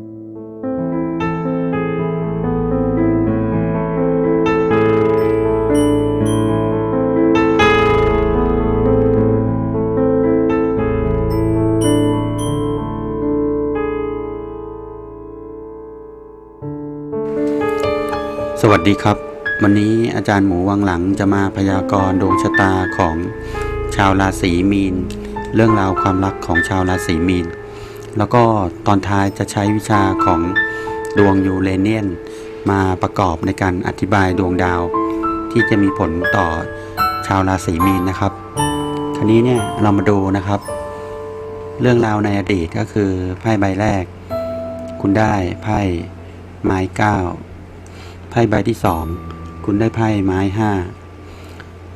สวัสดีครับ วันนี้อาจารย์หมูวังหลังจะมาพยากรณ์ดวงชะตาของชาวราศีมีน เรื่องราวความรักของชาวราศีมีน แล้วก็ตอนท้ายจะใช้วิชาของดวงยูเรเนียนมาประกอบในการอธิบายดวงดาว ที่จะมีผลต่อชาวราศีมีนนะครับคราวนี้เนี่ยเรามาดูนะครับ เรื่องราวในอดีตก็คือไพ่ใบแรก คุณได้ไพ่ไม้เก้าไพ่ใบที่สองคุณได้ไพ่ไม้ห้า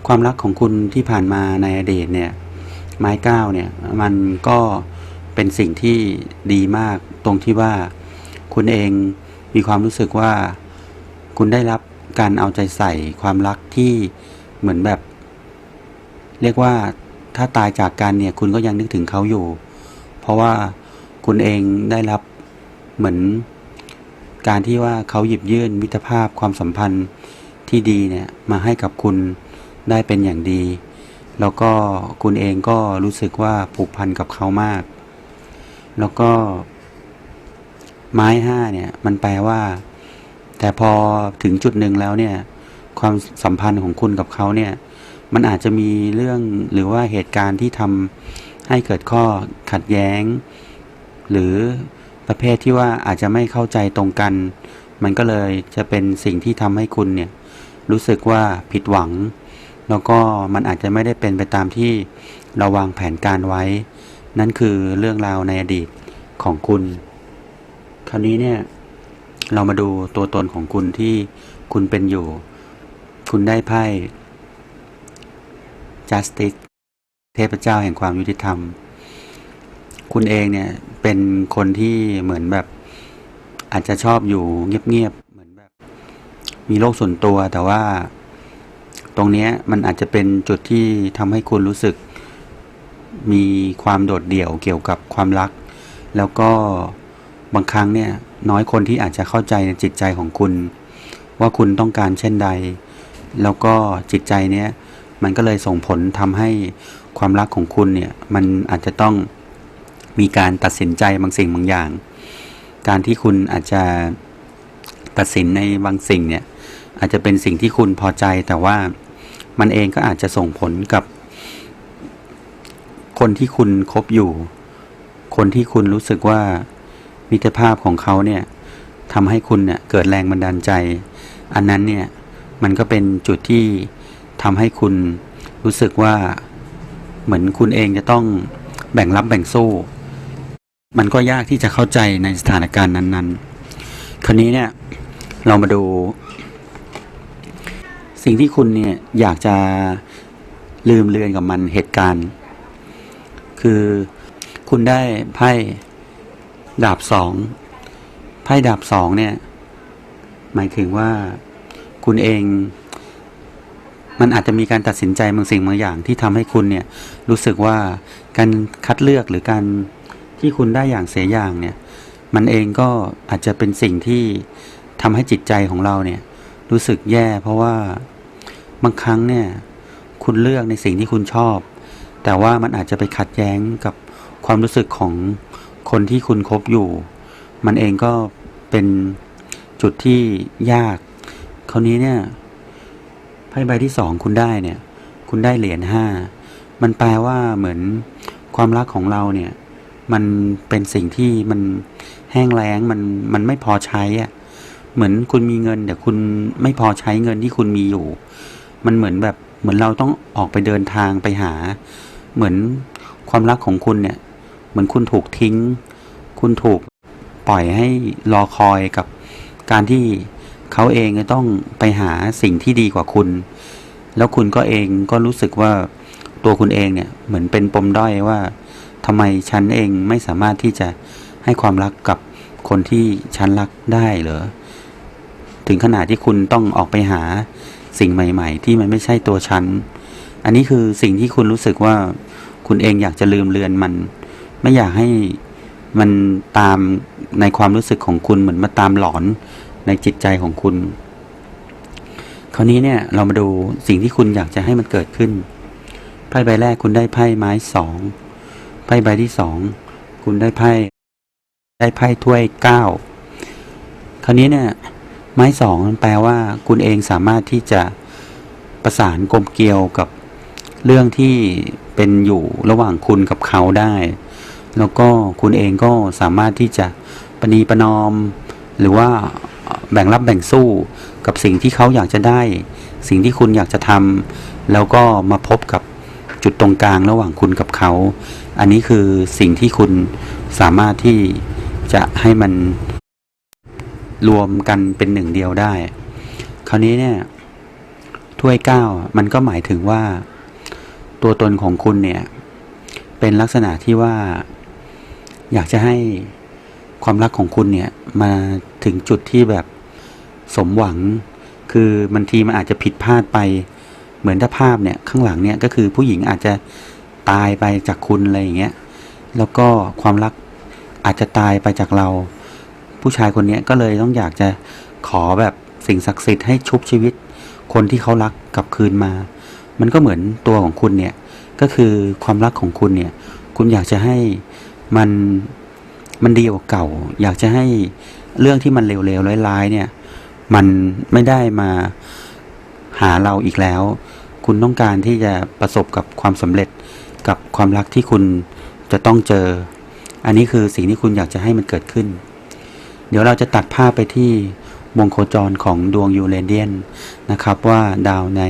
ความรักของคุณที่ผ่านมาในอดีตเนี่ยไม้เก้าเนี่ยมันก็ เป็นสิ่งที่ดีมากตรงที่ว่าคุณเองมีความรู้สึกว่า คุณได้รับการเอาใจใส่ความรักที่เหมือนแบบ เรียกว่าถ้าตายจากกันเนี่ย คุณก็ยังนึกถึงเขาอยู่ เพราะว่าคุณเองได้รับเหมือน การที่ว่าเขาหยิบยื่นมิตรภาพความสัมพันธ์ที่ดีเนี่ยมาให้กับคุณได้เป็นอย่างดี แล้วก็คุณเองก็รู้สึกว่าผูกพันกับเขามาก แล้วก็ไม้ห้าเนี่ย มันแปลว่า แต่พอถึงจุดหนึ่งแล้วเนี่ย ความสัมพันธ์ของคุณกับเขาเนี่ย มันอาจจะมีเรื่องหรือว่าเหตุการณ์ที่ทำให้เกิดข้อขัดแย้ง หรือประเภทที่ว่าอาจจะไม่เข้าใจตรงกัน มันก็เลยจะเป็นสิ่งที่ทำให้คุณเนี่ย รู้สึกว่าผิดหวัง แล้วก็มันอาจจะไม่ได้เป็นไปตามที่เราวางแผนการไว้ นั่นคือเรื่องราวในอดีตของคุณ คราวนี้เนี่ย เรามาดูตัวตนของคุณที่คุณเป็นอยู่ คุณได้ไพ่ justice เทพเจ้าแห่งความยุติธรรม คุณเองเนี่ยเป็นคนที่เหมือนแบบ อาจจะชอบอยู่เงียบๆเหมือนแบบ มีโลกส่วนตัวแต่ว่า ตรงเนี้ยมันอาจจะเป็นจุดที่ทำให้คุณรู้สึก มีความโดดเดี่ยวเกี่ยวกับความรัก แล้วก็บางครั้งเนี่ยน้อยคนที่อาจจะเข้าใจในจิตใจของคุณ ว่าคุณต้องการเช่นใด แล้วก็จิตใจเนี้ยมันก็เลยส่งผลทำให้ความรักของคุณเนี่ยมันอาจจะต้องมีการตัดสินใจบางสิ่งบางอย่าง การที่คุณอาจจะตัดสินในบางสิ่งเนี่ยอาจจะเป็นสิ่งที่คุณพอใจแต่ว่ามันเองก็อาจจะส่งผลกับ คนที่คุณคบอยู่ คนที่คุณรู้สึกว่ามิตรภาพของเขาเนี่ยทำให้คุณเนี่ยเกิดแรงบันดาลใจ อันนั้นเนี่ยมันก็เป็นจุดที่ทำให้คุณรู้สึกว่าเหมือนคุณเองจะต้องแบ่งรับแบ่งสู้ มันก็ยากที่จะเข้าใจในสถานการณ์นั้น ๆ คราวนี้เนี่ยเรามาดู สิ่งที่คุณเนี่ยอยากจะลืมเลือนกับมันเหตุการณ์ คือ คุณได้ไพ่ดาบสองไพ่ดาบสองเนี่ย หมายถึงว่าคุณเอง มันอาจจะมีการตัดสินใจบางสิ่งบางอย่างที่ทำให้คุณเนี่ย รู้สึกว่าการคัดเลือกหรือการที่คุณได้อย่างเสียอย่างเนี่ย มันเองก็อาจจะเป็นสิ่งที่ทำให้จิตใจของเราเนี่ย รู้สึกแย่ เพราะว่าบางครั้งเนี่ย คุณเลือกในสิ่งที่คุณชอบ แต่ว่ามันอาจจะไปขัดแย้งกับความรู้สึกของคนที่คุณคบอยู่ มันเองก็เป็นจุดที่ยาก คราวนี้เนี่ยไพ่ใบที่สองคุณได้เนี่ย คุณได้เหรียญห้ามันแปลว่าเหมือนความรักของเราเนี่ย มันเป็นสิ่งที่มันแห้งแล้งมันมันไม่พอใช้อะเหมือนคุณมีเงินแต่คุณไม่พอใช้เงินที่คุณมีอยู่ มันเหมือนแบบเหมือนเราต้องออกไปเดินทางไปหา เหมือนความรักของคุณเนี่ย เหมือนคุณถูกทิ้ง คุณถูกปล่อยให้รอคอยกับการที่เขาเองต้องไปหาสิ่งที่ดีกว่าคุณ แล้วคุณก็เองก็รู้สึกว่าตัวคุณเองเนี่ยเหมือนเป็นปมด้อยว่าทำไมฉันเองไม่สามารถที่จะให้ความรักกับคนที่ฉันรักได้เหรอ ถึงขนาดที่คุณต้องออกไปหาสิ่งใหม่ ๆ ที่มันไม่ใช่ตัวฉัน อันนี้คือสิ่งที่คุณรู้สึกว่าคุณเองอยากจะลืมเลือนมัน ไม่อยากให้มันตามในความรู้สึกของคุณเหมือนมาตามหลอนในจิตใจของคุณ คราวนี้เนี่ยเรามาดูสิ่งที่คุณอยากจะให้มันเกิดขึ้น ไพ่ใบแรกคุณได้ไพ่ไม้สอง ไพ่ใบที่สอง คุณได้ไพ่ ได้ไพ่ถ้วยเก้า คราวนี้เนี่ย ไม้สองมันแปลว่าคุณเองสามารถที่จะประสานกลมเกลียวกับ เรื่องที่เป็นอยู่ระหว่างคุณกับเขาได้ แล้วก็คุณเองก็สามารถที่จะประนีประนอม หรือว่าแบ่งรับแบ่งสู้กับสิ่งที่เขาอยากจะได้ สิ่งที่คุณอยากจะทำแล้วก็มาพบกับจุดตรงกลางระหว่างคุณกับเขา อันนี้คือสิ่งที่คุณสามารถที่จะให้มันรวมกันเป็นหนึ่งเดียวได้ คราวนี้เนี่ยถ้วยเก้ามันก็หมายถึงว่า ตัวตนของคุณเนี่ย เป็นลักษณะที่ว่า อยากจะให้ความรักของคุณเนี่ย มาถึงจุดที่แบบสมหวัง คือบางทีมันอาจจะผิดพลาดไป เหมือนถ้าภาพเนี่ยข้างหลังเนี่ยก็คือผู้หญิงอาจจะตายไปจากคุณอะไรอย่างเงี้ย แล้วก็ความรักอาจจะตายไปจากเรา ผู้ชายคนเนี้ยก็เลยต้องอยากจะขอแบบสิ่งศักดิ์สิทธิ์ให้ชุบชีวิต คนที่เขารักกลับคืนมา มันก็เหมือนตัวของคุณเนี่ย ก็คือความรักของคุณเนี่ย คุณอยากจะให้มันมันดีกว่าเก่า อยากจะให้เรื่องที่มันเลวๆร้ายๆเนี่ย มันไม่ได้มาหาเราอีกแล้ว คุณต้องการที่จะประสบกับความสำเร็จกับความรักที่คุณจะต้องเจอ อันนี้คือสิ่งที่คุณอยากจะให้มันเกิดขึ้น เดี๋ยวเราจะตัดภาพไปที่วงโคจรของดวงยูเรเนียนนะครับว่าดาวใน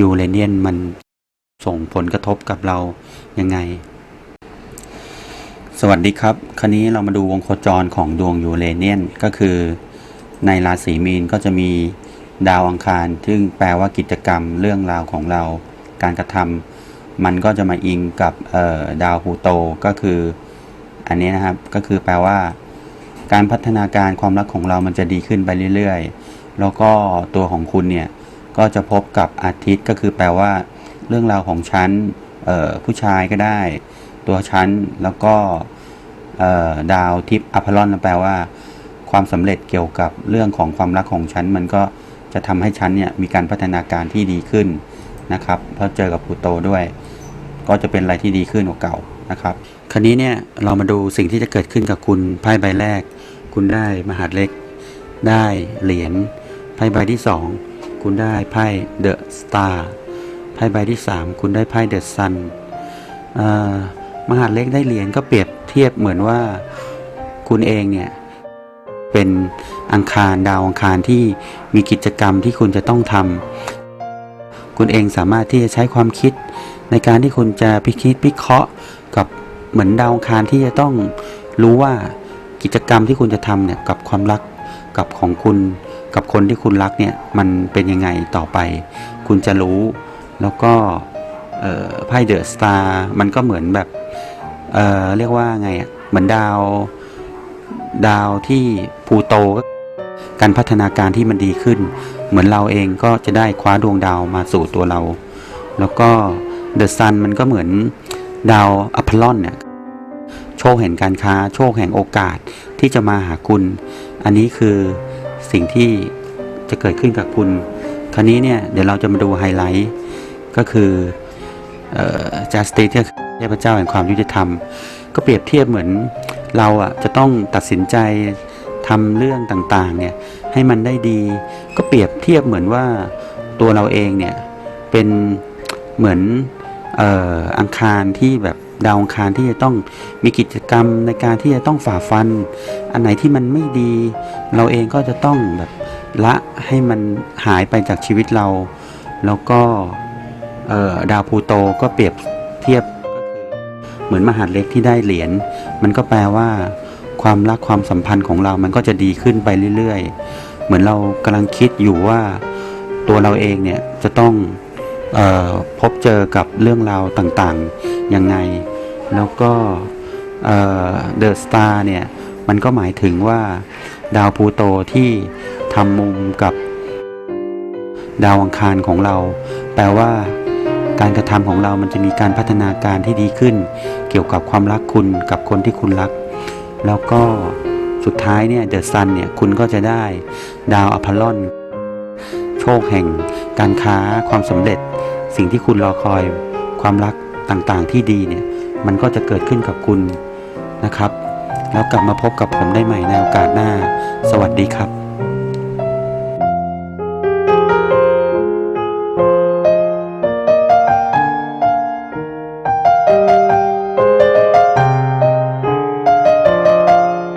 ยูเรเนียนมันส่งผลกระทบกับเรายังไง สวัสดีครับ คราวนี้เรามาดูวงโคจรของดวงยูเรเนียนก็คือ ในราศีมีนก็จะมีดาวอังคาร ซึ่งแปลว่ากิจกรรมเรื่องราวของเราการกระทำมันก็จะมาอิงกับดาวพูโตก็คือ อันนี้นะครับก็คือแปลว่า การพัฒนาการความรักของเรามันจะดีขึ้นไปเรื่อย ๆ แล้วก็ตัวของคุณเนี่ย ก็จะพบกับอาทิตย์ก็คือแปลว่า เรื่องราวของฉันผู้ชายก็ได้ ตัวฉันแล้วก็ดาวทิพย์อพอลลอนแปลว่า ความสำเร็จเกี่ยวกับเรื่องของความรักของฉันมันก็จะทำให้ฉันเนี่ยมีการพัฒนาการที่ดีขึ้นนะครับเพราะเจอกับพลูโตด้วย ก็จะเป็นอะไรที่ดีขึ้นกว่าเก่านะครับ คราวนี้เนี่ยเรามาดูสิ่งที่จะเกิดขึ้นกับคุณไพ่ใบแรก คุณได้มหาดเล็ก ได้เหรียญไพ่ใบที่สอง คุณได้ไพ่เดอะสตาร์ไพ่ใบที่สามคุณได้ไพ่เดอะซันมหาดเล็กได้เหรียญก็เปรียบเทียบเหมือนว่าคุณเองเนี่ยเป็นอังคารดาวอังคารที่มีกิจกรรมที่คุณจะต้องทำคุณเองสามารถที่จะใช้ความคิด ในการที่คุณจะพิคิดพิเคราะห์กับเหมือนดาวอังคารที่จะต้องรู้ว่ากิจกรรมที่คุณจะทำเนี่ยกับความรักกับของคุณ กับคนที่คุณรักเนี่ยมันเป็นยังไงต่อไป คุณจะรู้แล้วก็ไพ่เดอะสตาร์มันก็เหมือนแบบเเรียกว่าไงอะเหมือนดาวดาวที่พูโต การพัฒนาการที่มันดีขึ้น เหมือนเราเองก็จะได้คว้าดวงดาวมาสู่ตัวเรา แล้วก็เดอะซันมันก็เหมือนดาวอพอลลอนเนี่ยโชคแห่งการค้า โชคแห่งโอกาสที่จะมาหาคุณ อันนี้คือ สิ่งที่จะเกิดขึ้นกับคุณ คราวนี้เนี่ยเดี๋ยวเราจะมาดูไฮไลท์ก็คือจัสติสเทพเจ้าแห่งความยุติธรรม ก็เปรียบเทียบเหมือนเราอะจะต้องตัดสินใจทำเรื่องต่างๆเนี่ยให้มันได้ดี ก็เปรียบเทียบเหมือนว่าตัวเราเองเนี่ยเป็นเหมือนอออังคารที่แบบ ดาวองคารที่จะต้องมีกิจกรรมในการที่จะต้องฝ่าฟัน อันไหนที่มันไม่ดี เราเองก็จะต้องแบบละให้มันหายไปจากชีวิตเรา แล้วก็ดาวพูโตก็เปรียบเทียบก็คือเหมือนมหาดเล็กที่ได้เหรียญมันก็แปลว่า ความรักความสัมพันธ์ของเรามันก็จะดีขึ้นไปเรื่อยๆ เหมือนเรากำลังคิดอยู่ว่าตัวเราเองเนี่ยจะต้อง พบเจอกับเรื่องราวต่างๆยังไง แล้วก็เดอะสตาร์เนี่ย มันก็หมายถึงว่าดาวพูโตที่ทำมุมกับดาวอังคารของเรา แปลว่าการกระทำของเรามันจะมีการพัฒนาการที่ดีขึ้น เกี่ยวกับความรักคุณกับคนที่คุณรัก แล้วก็สุดท้ายเนี่ยเดอะซันเนี่ยคุณก็จะได้ดาวอพอลลอน โชคแห่ง การค้าความสำเร็จ สิ่งที่คุณรอคอย ความรักต่างๆที่ดีเนี่ย มันก็จะเกิดขึ้นกับคุณนะครับ แล้วกลับมาพบกับผมได้ใหม่ในโอกาสหน้า สวัสดีครับ